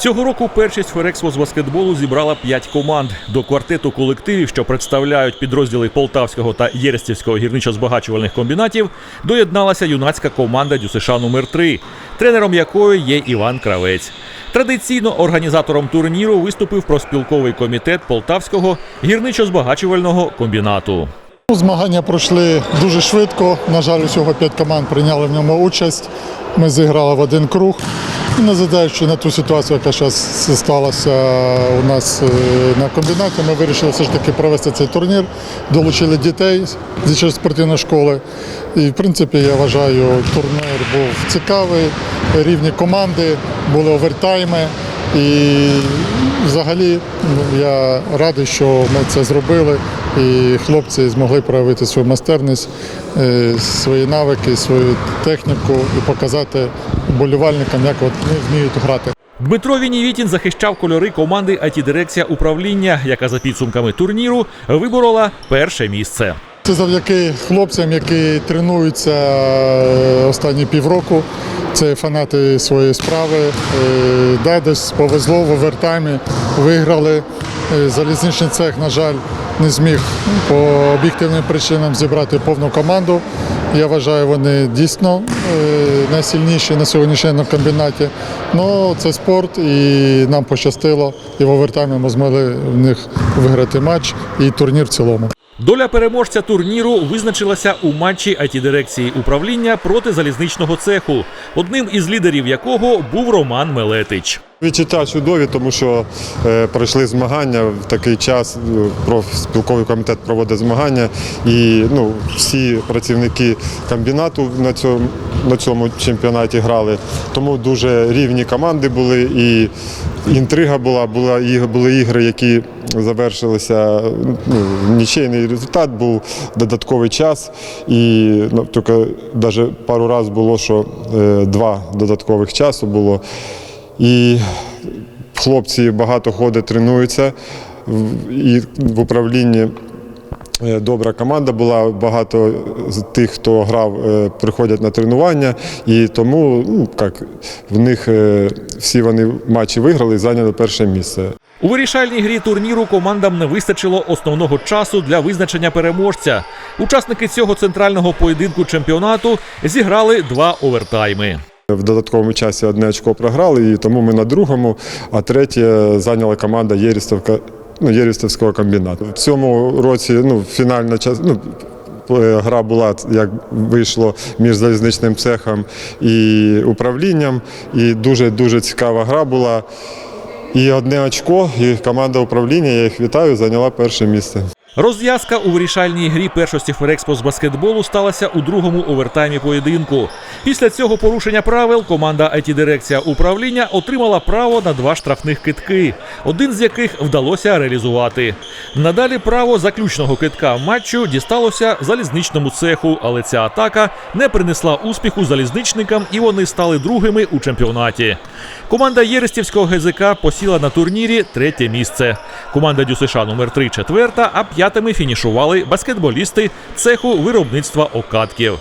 Цього року першість Ферекспо з баскетболу зібрала п'ять команд. До квартету колективів, що представляють підрозділи Полтавського та Єрестівського гірничо-збагачувальних комбінатів, доєдналася юнацька команда ДЮСШ номер 3 тренером якої є Іван Кравець. Традиційно організатором турніру виступив проспілковий комітет Полтавського гірничо-збагачувального комбінату. Ну, Змагання пройшли дуже швидко. На жаль, усього п'ять команд прийняли в ньому участь. Ми зіграли в один круг. І не задаючи на ту ситуацію, яка зараз сталася у нас е, на комбінаті, ми вирішили все ж таки провести цей турнір. Долучили дітей з спортивної школи. І в принципі я вважаю, турнір був цікавий, рівні команди, були овертайми. І взагалі ну, я радий, що ми це зробили, і хлопці змогли проявити свою майстерність, е, свої навики, свою техніку і показати болівальникам, як вони вміють грати. Дмитро Вінівітін захищав кольори команди IT-дирекція управління, яка за підсумками турніру виборола перше місце. Це завдяки хлопцям, які тренуються е, останні півроку. Це фанати своєї справи. Е, Да, десь повезло в овертаймі, виграли. Е, Залізничний цех, на жаль, не зміг по об'єктивним причинам зібрати повну команду. Я вважаю, вони дійсно е, найсильніші на сьогоднішньому комбінаті. Ну, це спорт, і нам пощастило. І в овертаймі ми змогли в них виграти матч і турнір в цілому. Доля переможця турніру визначилася у матчі IT-дирекції управління проти залізничного цеху, одним із лідерів якого був Роман Мелетич. Відчуття чудові, тому що е, пройшли змагання в такий час. е, Профспілковий комітет проводить змагання, і ну, всі працівники комбінату на цьому, на цьому чемпіонаті грали. Тому дуже рівні команди були, і інтрига була. Була були ігри, які завершилися. Ну, нічийний результат був додатковий час. І ну, тільки навіть пару разів було, що е, два додаткових часу було. І хлопці багато ходять, тренуються. І в управлінні е, добра команда була. Багато з тих, хто грав, е, приходять на тренування. І тому ну, як, в них е, всі вони матчі виграли і зайняли перше місце. У вирішальній грі турніру командам не вистачило основного часу для визначення переможця. Учасники цього центрального поєдинку чемпіонату зіграли два овертайми. В додатковому часі одне очко програли, і тому ми на другому, а третє зайняла команда Єрістовка. Ну, Єрістовського комбінату. В цьому році ну, фінальна час, ну, гра була, як вийшло між залізничним цехом і управлінням. І дуже-дуже цікава гра була. І одне очко, і команда управління, я їх вітаю, зайняла перше місце. Розв'язка у вирішальній грі першості Ферекспо з баскетболу сталася у другому овертаймі поєдинку. Після цього порушення правил команда IT-дирекція управління отримала право на два штрафних китки, один з яких вдалося реалізувати. Надалі право заключного китка матчу дісталося залізничному цеху, але ця атака не принесла успіху залізничникам, і вони стали другими у чемпіонаті. Команда Єрестівського ГЗК посіла на турнірі третє місце. Команда ДЮСШ номер 3 четверта, а п'ятими фінішували баскетболісти цеху виробництва окатків.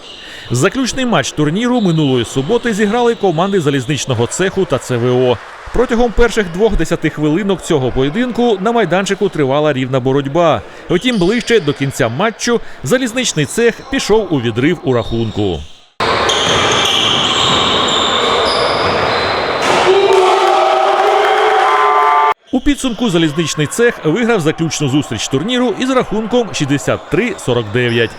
Заключний матч турніру минулої суботи зіграли команди залізничного цеху та ЦВО. Протягом перших двох десяти хвилинок цього поєдинку на майданчику тривала рівна боротьба. Втім, ближче до кінця матчу залізничний цех пішов у відрив у рахунку. Підсумку залізничний цех виграв заключну зустріч турніру із рахунком 63-49.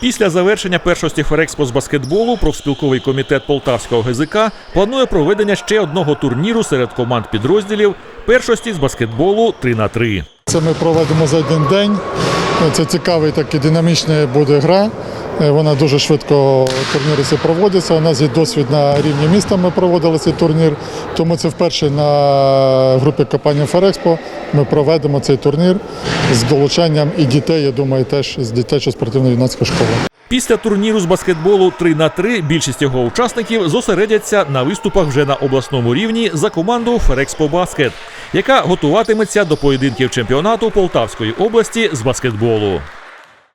Після завершення першості Ферекспо з баскетболу профспілковий комітет Полтавського ГЗК планує проведення ще одного турніру серед команд підрозділів першості з баскетболу 3 на 3 Це ми проведемо за один день. Це цікавий такий динамічна буде гра. Е, Вона дуже швидко турніри проводяться. У нас є досвід на рівні міста. Ми проводили цей турнір. Тому це вперше на групі компанії Ферекспо ми проведемо цей турнір з долучанням і дітей. Я думаю, теж з дитячо спортивної юнацької школи. Після турніру з баскетболу 3 на 3 більшість його учасників зосередяться на виступах вже на обласному рівні за команду Ферекспо Баскет, яка готуватиметься до поєдинків чемпіонату Полтавської області з баскетболу.